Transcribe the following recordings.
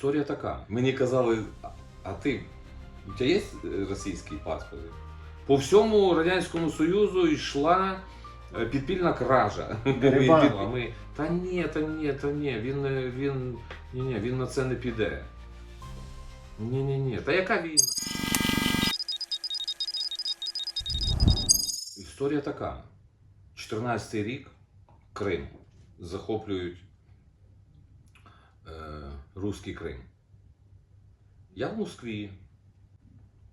Історія така. Мені казали, «А- ти, у тебе є е, російський паспорт? По всьому Радянському Союзу йшла е, підпільна кража. Ми, та ні, та ні, та ні, він, він, ні, ні, він на це не піде. Ні, ні. Та яка війна? Історія така. 14-й рік Крим. Захоплюють Руський Крим. Я в Москві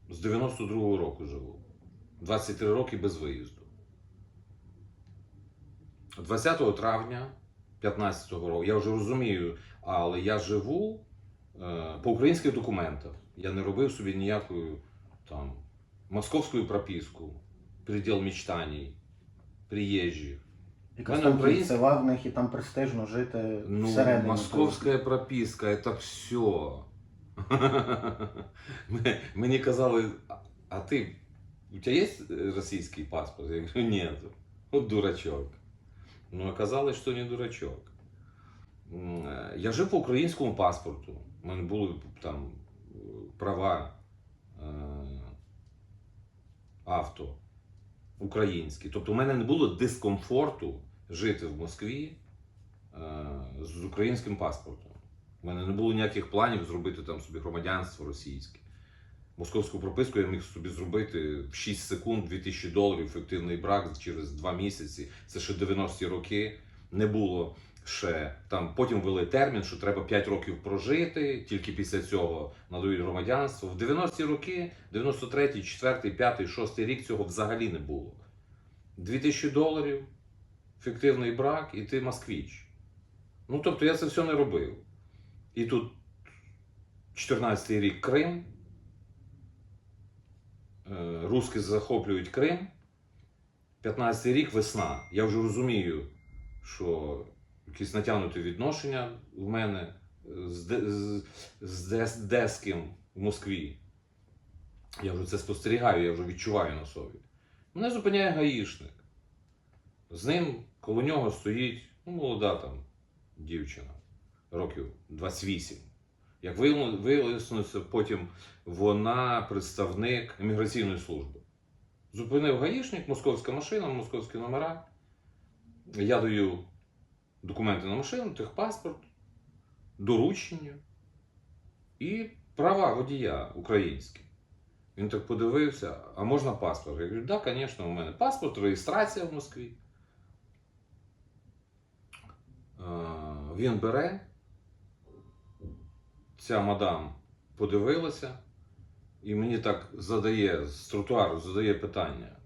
з 92-го року живу. 23 роки без виїзду. 20 травня 15-го року, я вже розумію, але я живу е, по українських документах. Я не робив собі ніякою там московську прописку, приділ мечтаний, приїжджих. Там українська- в них і там престижно жити Ну, всередині. московская прописка, это все. Мені казали, «А- ти, у тебе є російський паспорт? Я говорю, нет. Вот дурачок. Ну, оказалось, що не дурачок. Е, Я жив по українському паспорту. У мене були там е, права е, авто українські. Тобто у мене не було дискомфорту жити в Москві е, з українським паспортом. У мене не було ніяких планів зробити там собі громадянство російське. Московську прописку я міг собі зробити в 6 секунд 2000 доларів ефективний брак через 2 місяці. Це ще 90-ті роки. Не було ще там. Потім ввели термін, що треба 5 років прожити, тільки після цього надають громадянство. В 90-ті роки, 93-й, 4-й, 5-й, 6-й рік цього взагалі не було. 2000 доларів, фіктивний брак, і ти москвіч. Ну, тобто я це все не робив. І тут 14-й рік Крим. Е, Руски захоплюють Крим. 15-й рік весна. Я вже розумію, що якісь натягнуті відношення в мене е, з, з, деським в Москві. Я вже це спостерігаю, я вже відчуваю на собі. Мене зупиняє гаїшник. З ним коло нього стоїть ну, молода там дівчина, років 28. Як виявилося, потім вона представник імміграційної служби. Зупинив гаїшник, московська машина, московські номера. Я даю документи на машину, техпаспорт, доручення і права водія українські. Він так подивився, а можна паспорт? Я говорю, так, да, звісно, у мене паспорт, реєстрація в Москві. Е, Він бере, ця мадам подивилася і мені так задає з тротуару задає питання.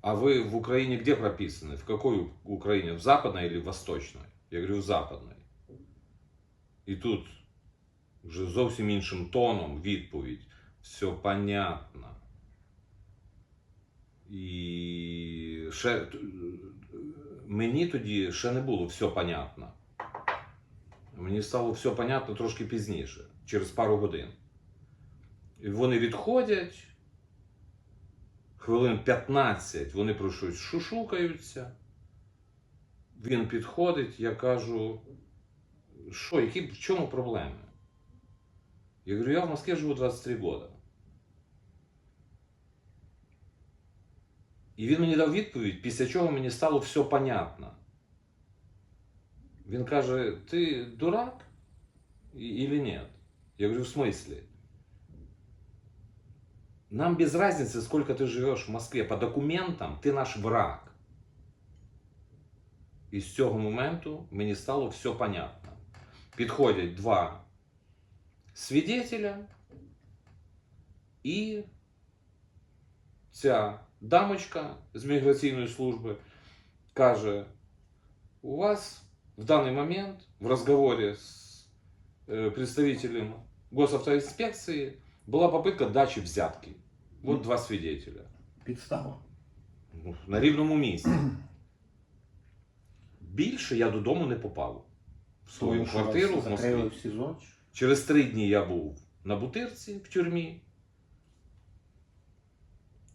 А вы в Украине где прописаны? В какой Украине? В западной или в восточной? Я говорю, в западной. І тут вже зовсім іншим тоном відповідь. Все понятно. І ще мені тоді ще не було все понятно. Мені стало все понятно трошки пізніше, через пару годин. І вони відходять. Хвилин 15 вони про щось шушукаються. Він підходить, я кажу, що, які, в чому проблеми? Я говорю, я в Москве живу 23 года. І він мені дав відповідь, після чого мені стало все понятно. Він каже, ти дурак или нет? Я говорю, в смысле? Нам без разницы, сколько ты живешь в Москве. По документам ти наш враг. І з цього моменту мені стало все понятно. Підходять два свідетеля і ця дамочка з міграційної служби каже: у вас в даний момент в разговоре с э, представителем госавтоинспекции была попытка дачи взятки. Вот Мгм. два свидетеля. Підстава. Ну, На рівному місці. Більше я додому не попав. В свою Тому що квартиру вас в закрили Москві. в СІЗО. Через три дні я був на Бутирці в тюрмі.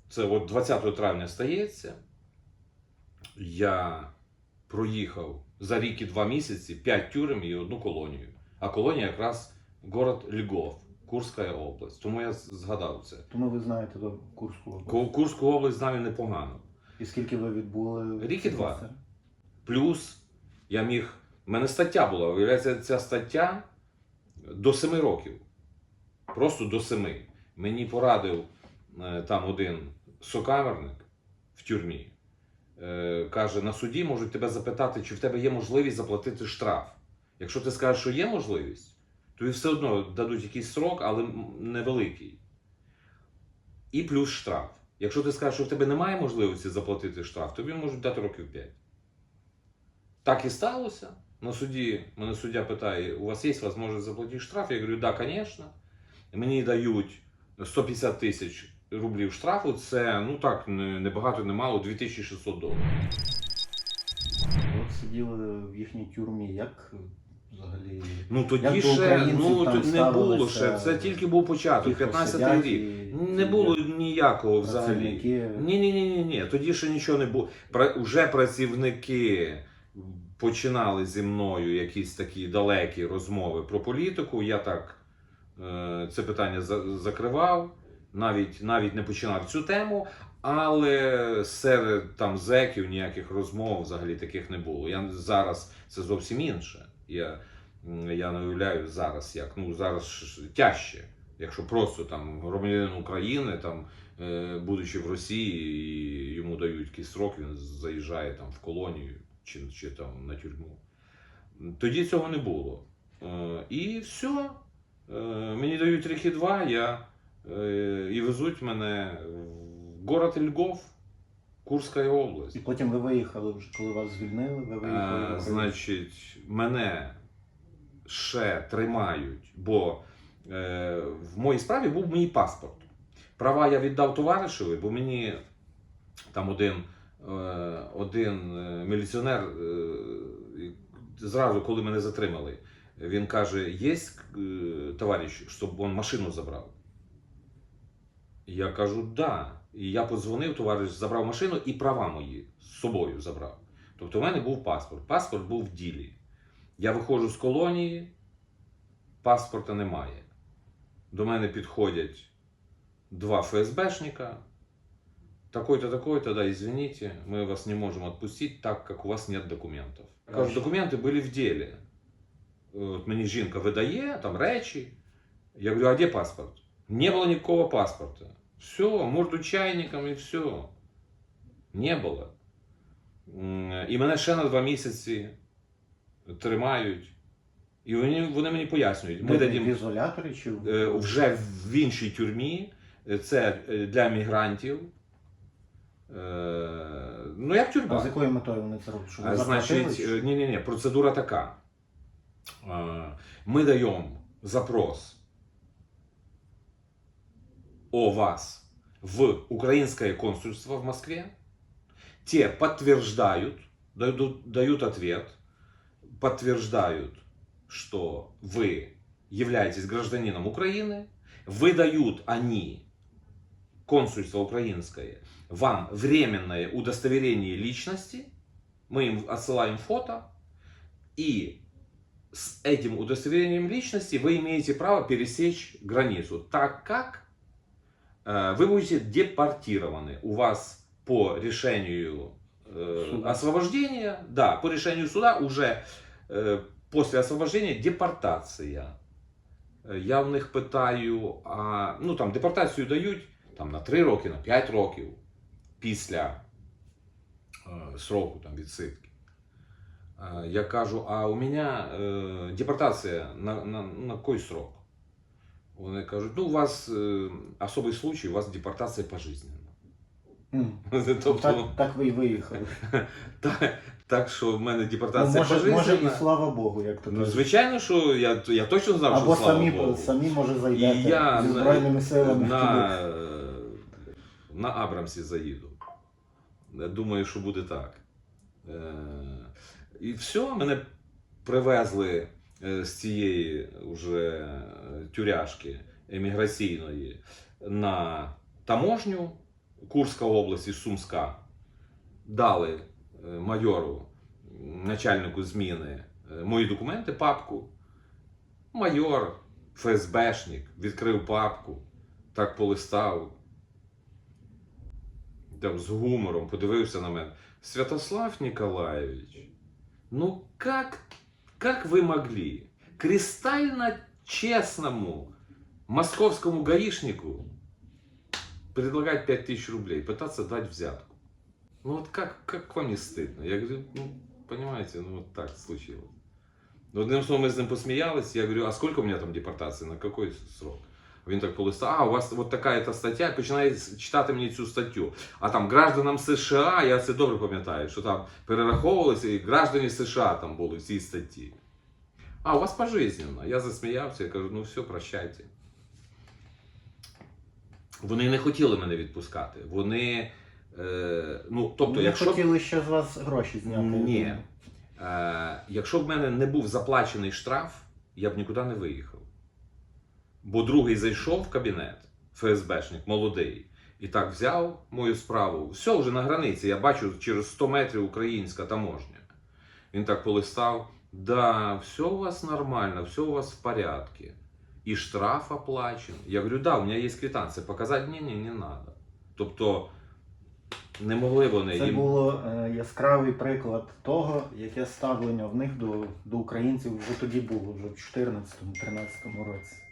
Це от 20 травня стається. Я проїхав за рік і два місяці 5 тюрем і одну колонію. А колонія якраз город Львов, Курська область. Тому я згадав це. Тому ви знаєте до Курську область. Курську область знаю непогано. І скільки ви відбули? Рік і два. Плюс я міг. У мене стаття була. Виявляється, ця стаття до семи років. Просто до семи. Мені порадив е, там один сокамерник в тюрмі. Е, Каже, на суді можуть тебе запитати, чи в тебе є можливість заплатити штраф. Якщо ти скажеш, що є можливість, то і все одно дадуть якийсь срок, але невеликий. І плюс штраф. Якщо ти скажеш, що в тебе немає можливості заплатити штраф, тобі можуть дати років 5. Так і сталося. На суді мене суддя питає: у вас є можливість заплатити штраф? Я говорю, да, звісно. Мені дають 150 тисяч рублів штрафу. Це ну так, не, багато, не мало, 2600 доларів. От сиділи в їхній тюрмі, як взагалі Ну тоді ще ну, там не було ще. Це тільки був початок, 15 сидять рік. і- Не було ніякого взагалі. Ні, ні, ні, ні, ні. Тоді ще нічого не було. Уже працівники починали зі мною якісь такі далекі розмови про політику. Я так е, це питання за- закривав, навіть, навіть не починав цю тему. Але серед там зеків ніяких розмов взагалі таких не було. Я зараз це зовсім інше. Я, я не уявляю зараз як. Ну зараз тяжче. Якщо просто там громадянин України, там, е, будучи в Росії, і йому дають якийсь срок, він заїжджає там в колонію чи, чи там на тюрму. Тоді цього не було. Е, і все. Мені дають рік і два, я, і везуть мене в город Львов, Курська область. І потім ви виїхали вже, коли вас звільнили, ви виїхали. Е, значить, мене ще тримають, бо е, в моїй справі був мій паспорт. Права я віддав товаришеві, бо мені там один, е, один е, міліціонер е, зразу, коли мене затримали, він каже: є е, товариш, щоб він машину забрав. Я кажу, да. І я подзвонив, товариш забрав машину і права мої з собою забрав. Тобто в мене був паспорт. Паспорт був в ділі. Я виходжу з колонії, паспорта немає. До мене підходять два ФСБшника. Такой-то, такой-то, да, извините, мы вас не можем отпустить, так как у вас нет документов. Кажу, документи були в ділі. От мені жінка видає там речі. Я говорю, а де паспорт? Не було ніякого паспорта. Все, морду чайником і все. Не було. І мене ще на два місяці тримають. І вони, вони мені пояснюють, ми дадім в ізоляторі чи е, вже в іншій тюрмі. Це е, для мігрантів. Е, Ну, як А з якою метою вони це роблять? Щоб Значить, е, ні, процедура така. Ми даємо запрос о вас в украинское консульство в Москве. Те подтверждают, дают, дают ответ, подтверждают, что вы являетесь гражданином Украины, выдают они, консульство украинское, вам временное удостоверение личности, мы им отсылаем фото, и с этим удостоверением личности вы имеете право пересечь границу, так как вы будете депортированы. У вас по решению э, Суда. освобождения, да, по решению суда уже э, после освобождения депортація. Е, Я в них питаю, а ну там депортацію дають там, на 3 роки, на 5 років після е, сроку там, відсидки. Е, Я кажу, а у мене е, депортація на, на, на який срок? Вони кажуть, ну у вас е, особий случай, у вас депортація пожизненна. М. Тобто, Так, так ви і виїхали. так, так що в мене Ну, депортація може, може і слава Богу, як то Ну, звичайно, що я, я точно знав, Або що слава самі, Богу. самі може І я зі збройними силами. на, на Абрамсі заїду. Думаю, що буде так. Е, І все, мене привезли з цієї вже е, тюряшки еміграційної на таможню Курська область і Сумська. Дали е, майору, начальнику зміни, е, мої документи, папку. Майор ФСБшник, відкрив папку, так полистав. Там, з гумором подивився на мене. Святослав Николаевич, ну как, как вы могли кристально честному московскому гаишнику предлагать 5000 рублей, пытаться дать взятку? Ну вот как, как вам не стыдно? Я говорю, ну, понимаете, ну вот так случилось. Ну, Одним словом, ми з ним посміялись, я говорю, а сколько у меня там депортації, на який срок? Він так полистав, а у вас от така та стаття, починає читати мені цю статтю. А там гражданам США, я це добре пам'ятаю, що там перераховувалися, і граждані США там були в цій статті. А, у вас пожизненно. Я засміявся, я кажу, ну все, прощайте. Вони не хотіли мене відпускати. Вони. Е, ну, тобто, Вони якщо. хотіли ще з вас гроші зняти. Ні. Е, якщо б в мене не був заплачений штраф, я б нікуди не виїхав. Бо другий зайшов в кабінет, ФСБшник, молодий, і так взяв мою справу. Все вже на границі. Я бачу через 100 метрів українська таможня. Він так полистав. Да, все у вас нормально, все у вас в порядку. І штраф оплачен. Я говорю, да, у мене є квитанція. Показати ні, ні, не треба. Тобто не могли вони Це їм. було е, яскравий приклад того, яке ставлення в них до, до українців вже тоді було, вже в 2014-2013 році.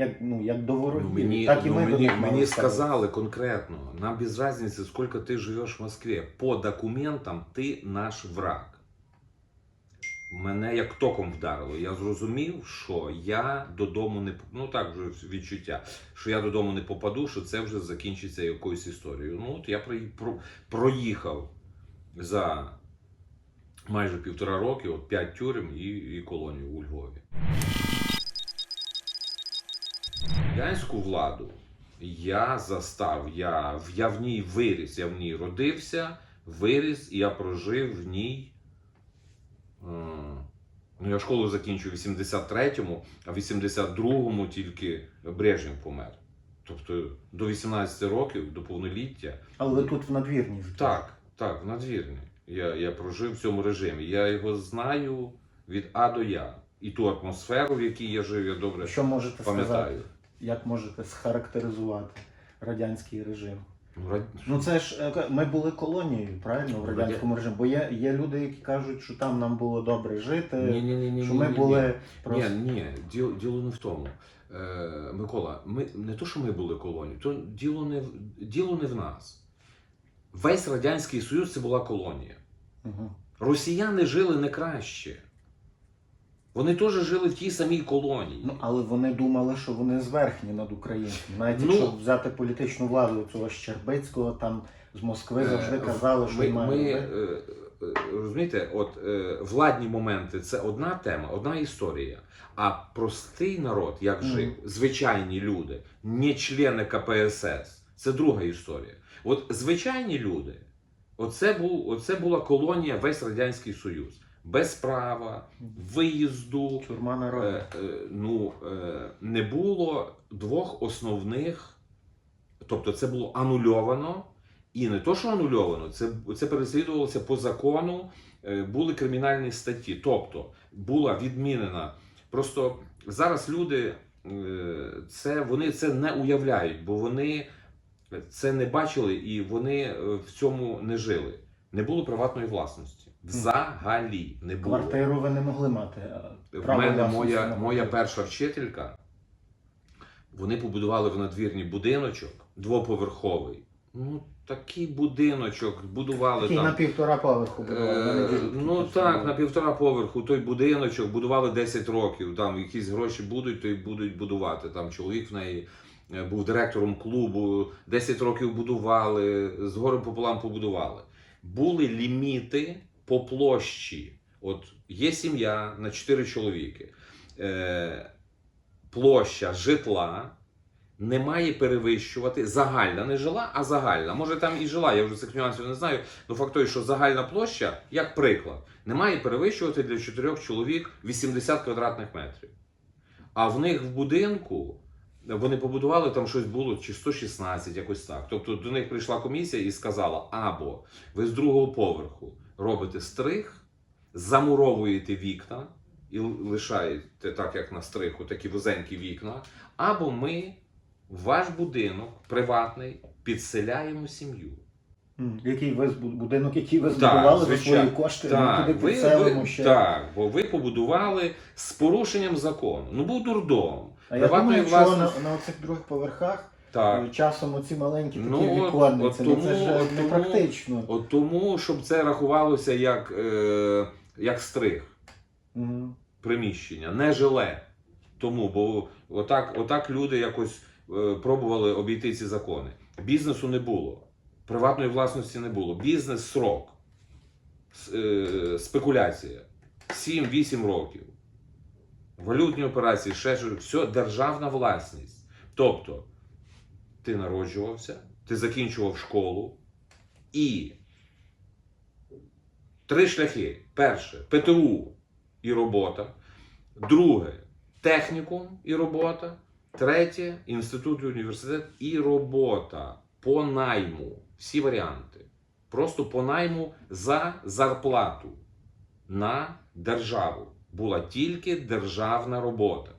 Як, ну, як до ворогів, Ну, мені, так і ну, ми до мені, них мені сказали конкретно, нам без разницы, сколько ты живешь в Москве, по документам ти наш враг. Мене як током вдарило. Я зрозумів, що я додому не ну так вже відчуття, що я додому не попаду, що це вже закінчиться якоюсь історією. Ну от я про- про- проїхав за майже півтора роки, от п'ять тюрем і, і колонію у Львові. Радянську владу я застав, я, в- я в ній виріс, я в ній родився, виріс, і я прожив в ній. е, Ну, я школу закінчив в 83-му, а в 82-му тільки Брежнєв помер. Тобто до 18 років, до повноліття. Але тут в надвірні. Так, так, в надвірні. Я, я прожив в цьому режимі. Я його знаю від А до Я. І ту атмосферу, в якій я жив, я добре Що можете сказати? Як можете схарактеризувати радянський режим? Ну, рад- Ну це ж е, ми були колонією, правильно, в радянському режимі. Бо є, є люди, які кажуть, що там нам було добре жити, Ні, ні, ні, ні, що ми ні, були Ні, просто. ні, діло, діло не в тому. Е, Микола, ми не то, що ми були колонією, то діло не, в- діло не в нас. Весь Радянський Союз це була колонія. Мгм. Росіяни жили не краще. Вони теж жили в тій самій колонії. Ну, але вони думали, що вони зверхні над українцями. Навіть Ну- якщо взяти політичну владу цього Щербицького, там з Москви завжди Е, казали, що ми, має ми, е, е, розумієте, от е, владні моменти це одна тема, одна історія. А простий народ, як жив, звичайні люди, не члени КПСС, це друга історія. От звичайні люди, оце, був, оце була колонія весь Радянський Союз. Без права, виїзду, Тюрма народу. Е, е, ну, е, не було двох основних, тобто це було анульовано, і не то, що анульовано, це, це переслідувалося по закону, е, були кримінальні статті. Тобто була відмінена. Просто зараз люди е, це, вони це не уявляють, бо вони це не бачили і вони е, в цьому не жили. Не було приватної власності. Взагалі не було. Квартиру ви не могли мати. В мене моя, моя перша вчителька. Вони побудували в надвірні будиночок двоповерховий. Ну, такий будиночок будували Такий там. на півтора поверху було. Е, ну так, на півтора поверху той будиночок будували 10 років. Там якісь гроші будуть, то й будуть будувати. Там чоловік в неї е, був директором клубу, 10 років будували, з горем пополам побудували. Були ліміти по площі. От є сім'я на 4 чоловіки. Е, площа житла не має перевищувати загальна, не жила, а загальна. Може там і жила, я вже цих нюансів не знаю. Ну факт той, що загальна площа, як приклад, не має перевищувати для чотирьох чоловік 80 квадратних метрів. А в них в будинку вони побудували там щось було чи 116, якось так. Тобто до них прийшла комісія і сказала: або ви з другого поверху робите стриг, замуровуєте вікна, і лишаєте так, як на стриху, такі вузенькі вікна, або ми в ваш будинок приватний підселяємо сім'ю. Який ви будинок, який ви збудували за свої кошти, ми Так, туди підселимо ви, ще. так, бо ви побудували з порушенням закону. Ну був дурдом. А я Приватної думаю, що на, на цих других поверхах Так. часом оці маленькі такі Ну, от- віконниці, от ну це тому- ж от тому- непрактично. От тому, щоб це рахувалося як, е, як стриг. Мгм. приміщення, не жиле. Тому, бо отак, отак люди якось е, пробували обійти ці закони. Бізнесу не було, приватної власності не було. Бізнес срок, е, спекуляція. 7-8 років. Валютні операції, ще все державна власність. Тобто, ти народжувався, ти закінчував школу і три шляхи. Перше ПТУ і робота. Друге технікум і робота. Третє інститут і університет і робота по найму. Всі варіанти. Просто по найму за зарплату на державу. Була тільки державна робота.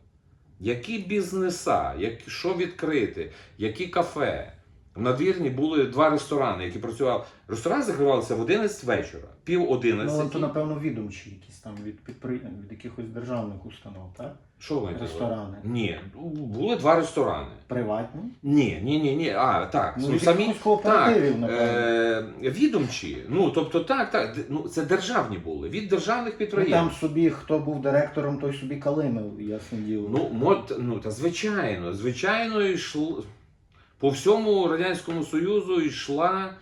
Які бізнеса, які, що відкрити, які кафе. В надвірні були два ресторани, які працювали. Ресторан закривався в 11 вечора, пів Ну, 11. то, напевно, відомчі якісь там від підприємств, від якихось державних установ, так? Що ви? Ресторани. Ні, були два ресторани. Приватні? Ні, ні, ні, ні. А, так. Ну, Ну, самі так, е, відомчі. Ну, тобто, так, так. Ну, це державні були. Від державних Ну, підприємств. там собі, хто був директором, той собі калимив, ясне діло. Ну, мод, ну, та звичайно, звичайно, йшло. По всьому Радянському Союзу йшла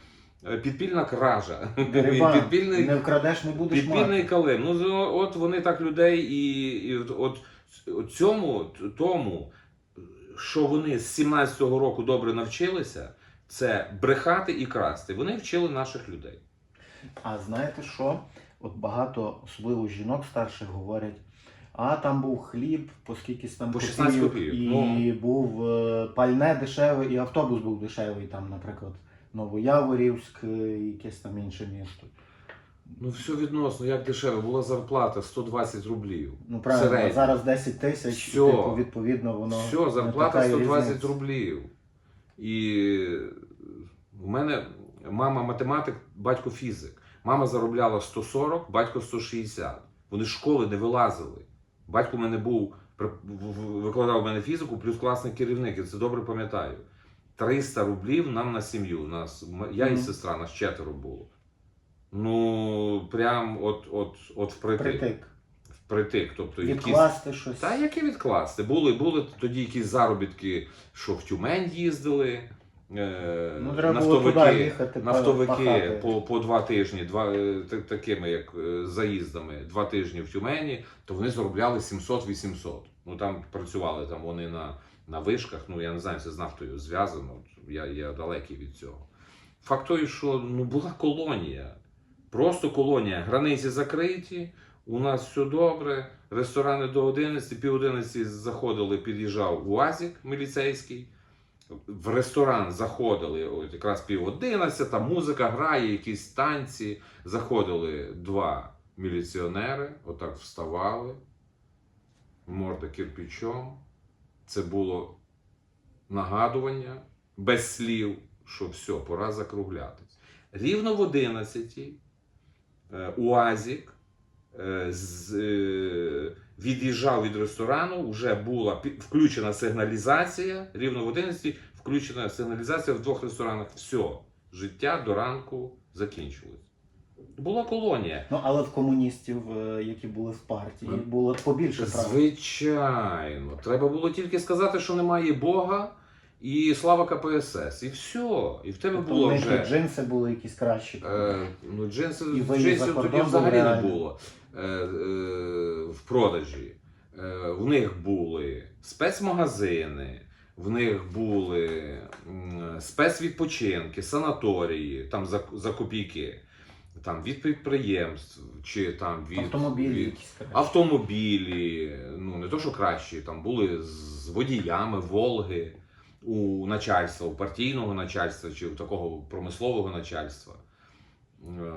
е, підпільна кража. Дерибан. Підпільний, Не вкрадеш, не будеш Підпільний мати. калим. Ну, от вони так людей і, і от, от цьому, тому, що вони з 17-го року добре навчилися, це брехати і красти. Вони вчили наших людей. А знаєте що? От багато, особливо жінок старших, говорять, а там був хліб, по скількись там По 16 копійок, і ну. був е, пальне дешеве, і автобус був дешевий, там, наприклад, Новояворівськ, е, якесь там інше місто. Ну, все відносно, як дешево, була зарплата 120 рублів. Ну правильно, а Середньо. зараз 10 тисяч, Всьо. типу, відповідно, воно. Все, не зарплата така і 120 різниця. рублів. І в мене мама математик, батько фізик. Мама заробляла 140, батько 160. Вони з школи не вилазили. Батько в мене був, викладав в мене фізику, плюс класний керівник, я це добре пам'ятаю. 300 рублів нам на сім'ю. Нас, я і сестра, нас четверо було. Ну, прям от, от, от впритик. Притик. Впритик. Тобто якісь- Відкласти щось. та які відкласти? Були, були тоді якісь заробітки, що в Тюмень їздили. Е, Ну, треба було туди нафтовики, їхати, нафтовики по, по два тижні, два, е, такими як е, заїздами, два тижні в Тюмені, то вони заробляли 700-800. Ну там працювали там вони на, на вишках. Ну я не знаю, це з нафтою зв'язано. Я, я далекий від цього. Факт той, що ну, була колонія. Просто колонія. Границі закриті, у нас все добре. Ресторани до 11, пів 11 заходили, під'їжджав УАЗик міліцейський. В ресторан заходили от якраз пів 11, там музика грає, якісь танці. Заходили два міліціонери, отак вставали, морда кирпичом. Це було нагадування без слів, що все, пора закруглятись. Рівно в 11 е, УАЗик е, з, е, від'їжджав від ресторану, вже була включена сигналізація. Рівно в 11 включена сигналізація в двох ресторанах. Все, життя до ранку закінчилось. Була колонія. Ну, але в комуністів, е, які були в партії, було побільше прав. Звичайно. Треба було тільки сказати, що немає Бога і слава КПСС. І все. І в тебе Тобто було вже. джинси були якісь кращі. Е, ну, джинси, джинсів тоді взагалі не було в продажі. Е, в них були спецмагазини, в них були спецвідпочинки, санаторії, там за, за копійки, там від підприємств чи там від, Автомобілі від автомобілі, ну не то, що кращі, там були з водіями, Волги у начальства, у партійного начальства чи у такого промислового начальства. Е,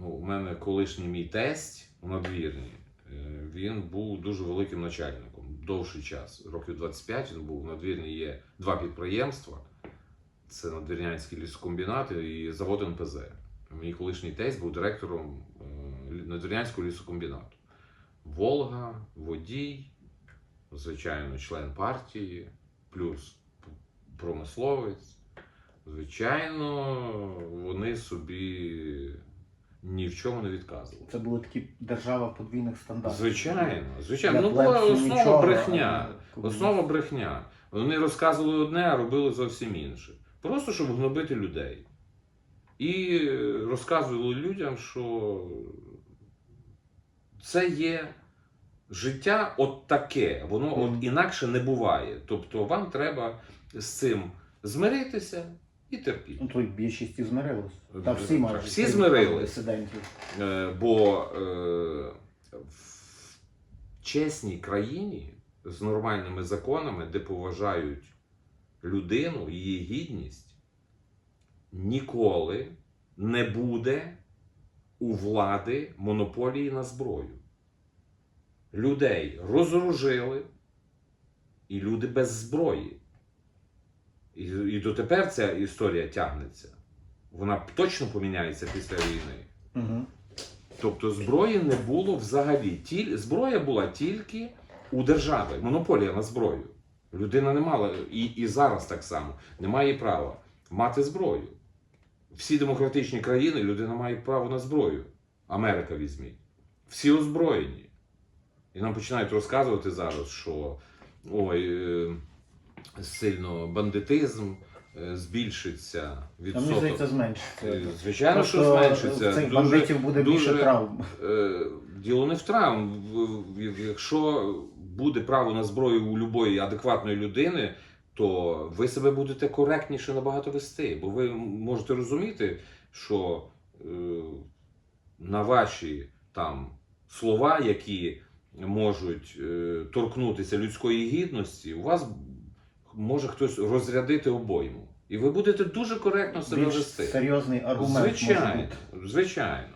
Ну, у мене колишній мій тесть у надвірні. е, він був дуже великим начальником довший час. Років 25 він був надвірні є два підприємства. Це надвірнянський лісокомбінат і завод НПЗ. Мій колишній тесть був директором е, надвірнянського лісокомбінату. Волга, водій, звичайно, член партії, плюс промисловець. Звичайно, вони собі ні в чому не відказували. Це були такі держава подвійних стандартів. Звичайно, звичайно. Для Ну була основа нічого, брехня. а комуністів- Основа брехня. Вони розказували одне, а робили зовсім інше. Просто щоб гнобити людей. І е, розказували людям, що це є життя от таке, воно от інакше не буває. Тобто вам треба з цим змиритися і терпіти. Ну, то й більшість і змирилась. Та всі майже. всі змирились. Е, Бо е, в чесній країні з нормальними законами, де поважають людину, її гідність, ніколи не буде у влади монополії на зброю. Людей розоружили, і люди без зброї. І, і дотепер ця історія тягнеться. Вона точно поміняється після війни. Угу. Тобто зброї не було взагалі. Тіль... Зброя була тільки у держави, монополія на зброю. Людина не мала, і, і зараз так само, не має права мати зброю. Всі демократичні країни людина має право на зброю. Америка візьміть. Всі озброєні. І нам починають розказувати зараз, що ой, е, сильно бандитизм е, збільшиться А мені здається, зменшиться. Е, Звичайно, що зменшиться. цих Дуже- бандитів буде більше травм. Е, Діло не в травм. Якщо буде право на зброю у любої адекватної людини, то ви себе будете коректніше набагато вести. Бо ви можете розуміти, що на ваші там слова, які можуть торкнутися людської гідності, у вас може хтось розрядити обойму. І ви будете дуже коректно себе Більш вести. серйозний аргумент Звичайно, звичайно.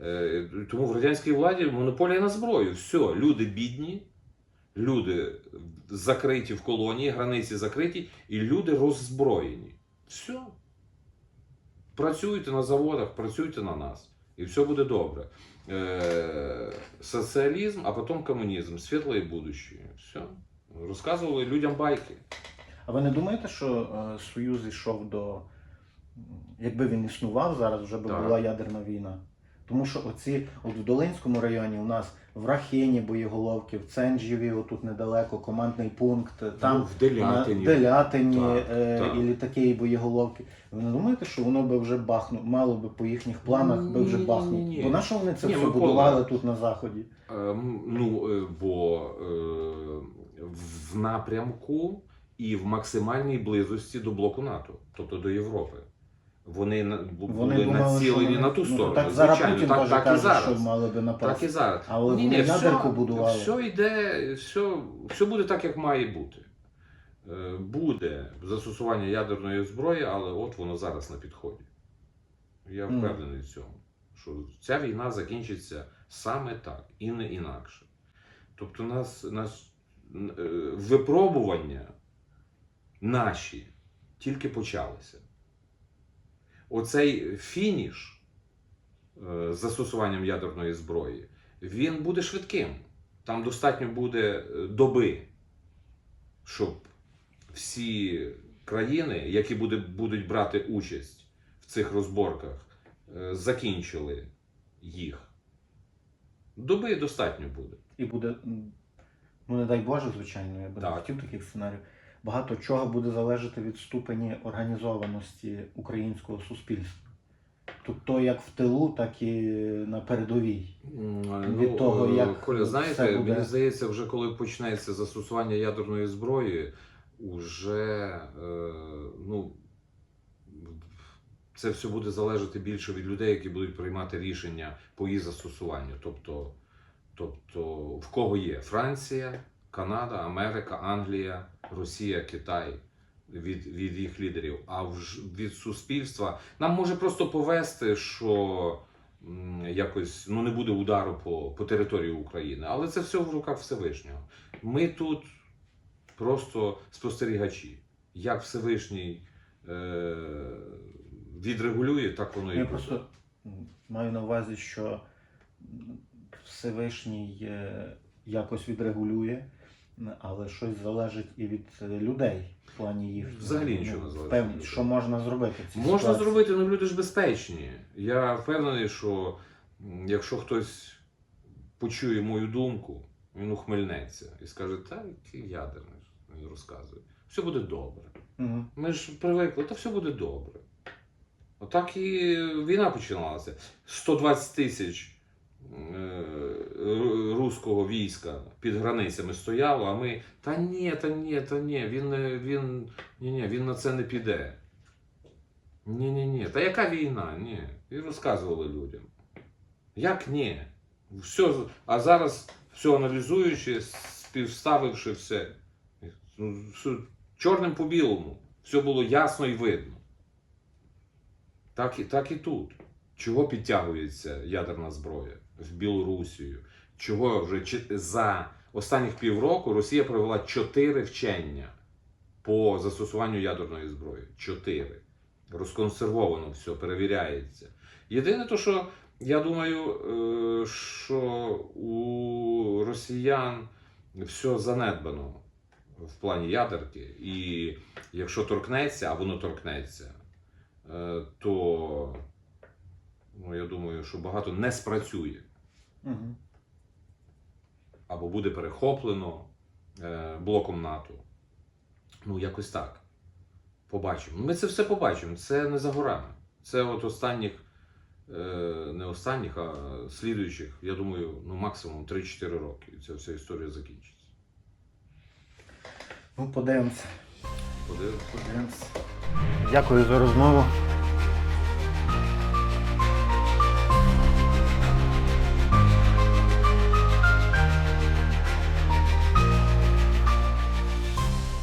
Е, Тому в радянській владі монополія на зброю. Все, люди бідні, люди закриті в колонії, границі закриті, і люди роззброєні. Все. Працюйте на заводах, працюйте на нас. І все буде добре. Е, соціалізм, а потім комунізм, світле будущее. Все. Розказували людям байки. А ви не думаєте, що е, Союз йшов до. Якби він існував зараз, вже би Так. була ядерна війна. Тому що оці, от в Долинському районі у нас в Рахіні боєголовки, в Ценджіві, отут недалеко, командний пункт, там Ну, в Делятині. на Делятині Так, е, так. і літаки, і боєголовки. Ви не думаєте, що воно би вже бахнуло, мало би по їхніх планах би вже бахнути? Бо на що вони це Ні, все будували тут на заході? Ем, Ну, е, бо е, в напрямку і в максимальній близості до блоку НАТО, тобто до Європи. Вони Вони були націлені вони- на ту ну, сторону. так зараз Звичайно, Путін так, так і каже, зараз. що мали би напасти. Так і зараз. Але ні, вони ні, ядерку все, будували. Все йде, все, все буде так, як має бути. Е, Буде застосування ядерної зброї, але от воно зараз на підході. Я впевнений в цьому. Що ця війна закінчиться саме так і не інакше. Тобто, нас, нас е, випробування наші тільки почалися. Оцей фініш е, з застосуванням ядерної зброї, він буде швидким. Там достатньо буде е, доби, щоб всі країни, які будуть брати участь в цих розборках, е, закінчили їх. Доби достатньо буде. І буде, ну не дай Боже, звичайно, я би не Так. хотів таких сценаріїв. Багато чого буде залежати від ступені організованості українського суспільства. Тут то як в тилу, так і на передовій. М, Від того, е, як Коля, знаєте, буде. мені здається, вже коли почнеться застосування ядерної зброї, уже е, ну, це все буде залежати більше від людей, які будуть приймати рішення по її застосуванню. Тобто, тобто в кого є Франція, Канада, Америка, Англія, Росія, Китай. Від, від їх лідерів, а вж- від суспільства нам може просто повести, що м, якось ну, не буде удару по, по території України. Але це все в руках Всевишнього. Ми тут просто спостерігачі. Як Всевишній е, відрегулює, так воно і Я буде. просто маю на увазі, що Всевишній е, якось відрегулює, але щось залежить і від е, людей в плані їх. Взагалі нічого не залежить Певні, що можна зробити в цій Можна ситуації. зробити, але люди ж безпечні. Я впевнений, що якщо хтось почує мою думку, він ухмильнеться і скаже, та який ядерний він розказує. Все буде добре. Мгм. Ми ж привикли, та все буде добре. Отак і війна починалася. 120 тисяч е, руського війська під границями стояло, а ми. Та ні, та ні, та ні, він, не- він, ні, ні, він на це не піде. Ні, ні, ні. Та яка війна? Ні. І розказували людям. Як ні? Все, а зараз все аналізуючи, співставивши все. Ну, все чорним по білому. Все було ясно і видно. Так і, так і тут. Чого підтягується ядерна зброя в Білорусію? Чого вже за останніх півроку Росія провела чотири вчення по застосуванню ядерної зброї? Чотири. Розконсервовано все, перевіряється. Єдине, то, що я думаю, е, що у росіян все занедбано в плані ядерки. І якщо торкнеться, а воно торкнеться, е, то ну, я думаю, що багато не спрацює Мгм. Або буде перехоплено е, блоком НАТО. Ну, якось так. Побачимо. Ми це все побачимо. Це не за горами. Це от останніх, е, не останніх, а слідуючих, я думаю, ну максимум 3-4 роки. І ця вся історія закінчиться. Ну, подивимося. Подивимося. подивимося. Дякую за розмову.